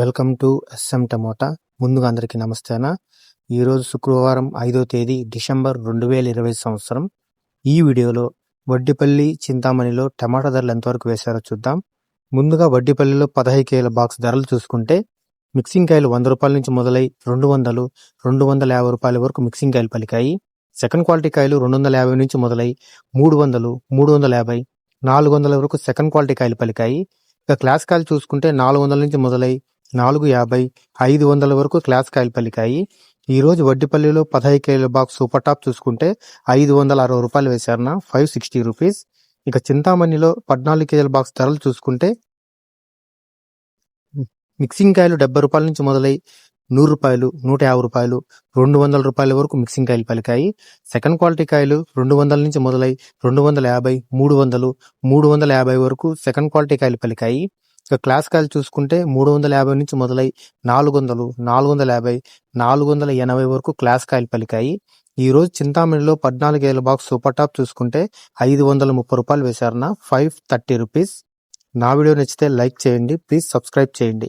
Welcome to S M tomato. ముందుగా అందరికీ నమస్తేనా. ఈరోజు శుక్రవారం ఐదో తేదీ డిసెంబర్ రెండు వేల ఇరవై సంవత్సరం. ఈ వీడియోలో వడ్డిపల్లి చింతామణిలో టమాటా ధరలు ఎంతవరకు వేశారో చూద్దాం. ముందుగా వడ్డిపల్లిలో పదహైదు కేల బాక్స్ ధరలు చూసుకుంటే మిక్సింగ్ కాయలు వంద రూపాయల నుంచి మొదలై రెండు వందలు రెండు వందల యాభై రూపాయల వరకు మిక్సింగ్ కాయలు పలికాయి. సెకండ్ క్వాలిటీ కాయలు రెండు వందల యాభై నుంచి మొదలై మూడు వందలు మూడు వందల యాభై నాలుగు వందల వరకు సెకండ్ క్వాలిటీ కాయలు పలికాయి. ఇక క్లాస్ కాయలు చూసుకుంటే నాలుగు వందల నుంచి మొదలై నాలుగు యాభై ఐదు వందల వరకు క్లాస్ కాయలు పలికాయి ఈరోజు వడ్డిపల్లిలో పదహైదు కేల బాక్స్ సూపర్ టాప్ చూసుకుంటే ఐదు వందల అరవై రూపాయలు వేశారన్న ఫైవ్ సిక్స్టీ రూపీస్. ఇక చింతామణిలో పద్నాలుగు కేజీల బాక్స్ ధరలు చూసుకుంటే మిక్సింగ్ కాయలు డెబ్బై రూపాయల నుంచి మొదలై నూరు రూపాయలు నూట యాభై రూపాయలు రెండు వందల రూపాయల వరకు మిక్సింగ్ కాయలు పలికాయి. సెకండ్ క్వాలిటీ కాయలు రెండు వందల నుంచి మొదలై రెండు వందల యాభై మూడు వందలు మూడు వందల యాభై వరకు సెకండ్ క్వాలిటీ కాయలు పలికాయి. ఇక క్లాస్ చూసుకుంటే మూడు వందల యాభై నుంచి మొదలై నాలుగు వందలు నాలుగు వందల యాభై నాలుగు వందల ఎనభై వరకు క్లాస్ పలికాయి. ఈ రోజు చింతామణిలో పద్నాలుగు ఏళ్ళ బాక్స్ సూపర్ టాప్ చూసుకుంటే ఐదు వందల ముప్పై రూపాయలు వేశారన్న ఫైవ్ థర్టీ రూపీస్. నా వీడియో నచ్చితే లైక్ చేయండి ప్లీజ్ సబ్స్క్రైబ్ చేయండి.